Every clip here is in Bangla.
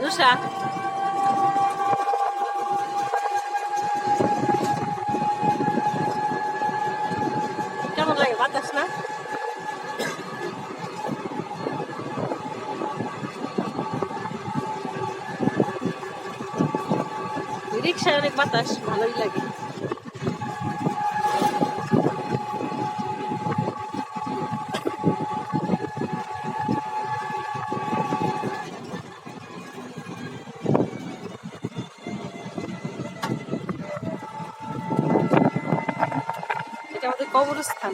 রুষা কেমন লাগে বাতাস না? রিক্সায় অনেক বাতাস ভালোই লাগে। আমাদের কবরস্থান।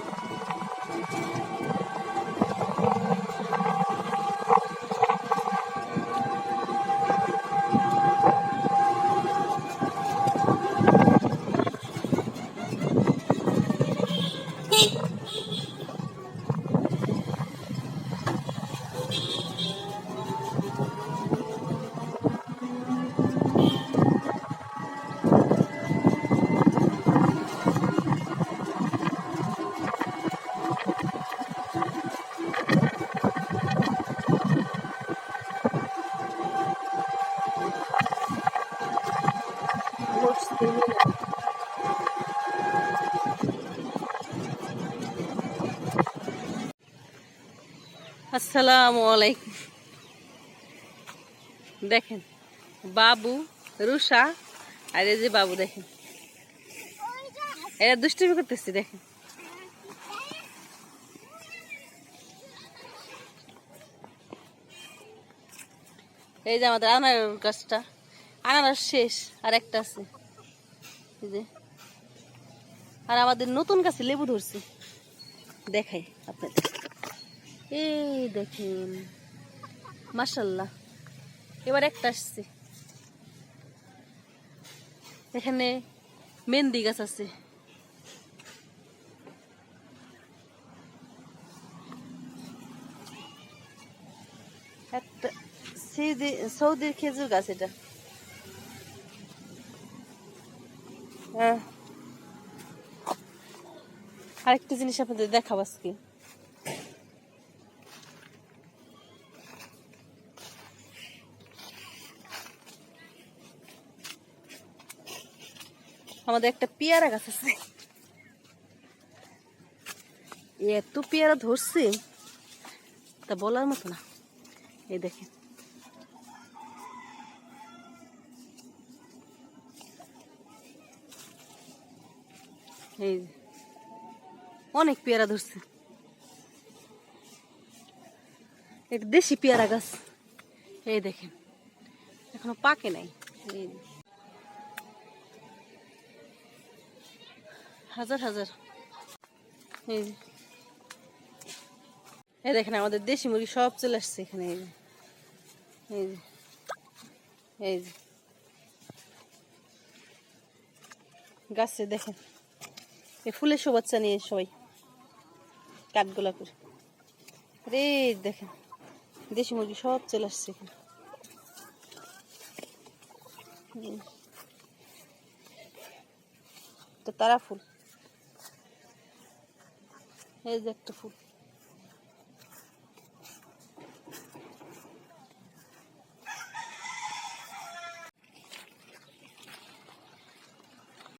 আসসালামু আলাইকুম। দেখেন, বাবু রুষা আর এই যে বাবু দেখেন। এরা দুষ্টুমি করতেছি, দেখেন। এই যে আমাদের আনারস গাছটা, আনারস শেষ, আর একটা আছে। যে। আর আমাদের নতুন গাছে লেবু ধরছে। দেখাই আপনাদের। এই দেখেন। মাসাল্লাহ এবার একটা আসছে। এখানে মেহেন্দি গাছ আছে। একটা সৌদির খেজুর গাছ এটা। আরেকটা জিনিস আপনাদের দেখাবো আজকে। আমাদের একটা পেয়ারা গাছ আছে। এত পেয়ারা ধরছে। তা বলার মতো না। এই দেখেন। এই, অনেক পেয়ারা ধরছে। এটা দেশি পেয়ারা গাছ। এই দেখেন, এখনও পাকে নাই। এই। হাজার হাজার। এই যে। এই দেখেন, আমাদের দেশি মুরগি সব চলে আসছে এখানে। এই যে। এই যে। এই যে। গাছে দেখেন। এই ফুলের শুভেচ্ছা নিয়ে সবাই। কাঠগোলাপের। রে দেখেন, দেশি মুরগি সব চলে আসছে এখানে। তারা ফুল। এই যে একটা ফুল।